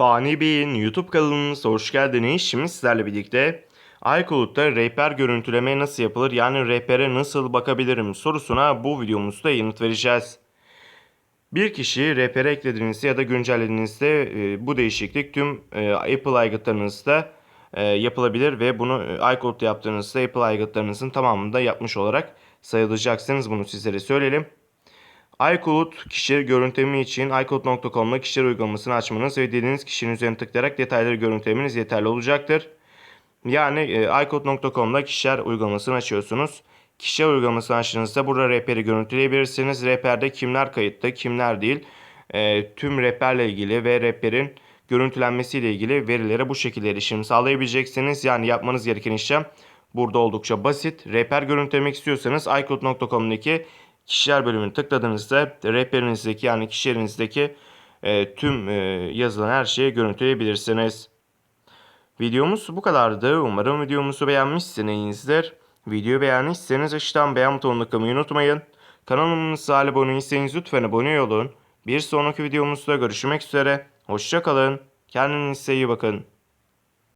Fani Bey'in YouTube kanalımıza hoş geldiniz. Şimdi sizlerle birlikte iCloud'da rehber görüntüleme nasıl yapılır yani rehbere nasıl bakabilirim sorusuna bu videomuzda yanıt vereceğiz. Bir kişi rehbere eklediğinizde ya da güncellediğinizde e, bu değişiklik tüm e, Apple aygıtlarınızda e, yapılabilir ve bunu iCloud'da yaptığınızda Apple aygıtlarınızın tamamında yapmış olarak sayılacaksınız. Bunu sizlere söyleyelim. iCloud kişileri görüntüleme için iCloud.com'da kişiler uygulamasını açmanız ve dilediğiniz kişinin üzerine tıklayarak detayları görüntülemeniz yeterli olacaktır. Yani e, iCloud.com'da kişiler uygulamasını açıyorsunuz. Kişiler uygulamasını açtığınızda burada rehberi görüntüleyebilirsiniz. Rehberde kimler kayıtlı, kimler değil. e, tüm rehberle ilgili ve rehberin görüntülenmesiyle ilgili verilere bu şekilde erişim sağlayabileceksiniz. Yani yapmanız gereken işlem burada oldukça basit. Rehber görüntülemek istiyorsanız iCloud.com'daki kişiler bölümünü tıkladığınızda rehberinizdeki yani kişilerinizdeki e, tüm e, yazılan her şeyi görüntüleyebilirsiniz. Videomuz bu kadardı. Umarım videomuzu beğenmişsinizdir. Videoyu beğendiyseniz aşağıdan beğen butonuna tıklamayı unutmayın. Kanalımıza abone değilseniz lütfen abone olun. Bir sonraki videomuzda görüşmek üzere. Hoşçakalın. Kendinize iyi bakın.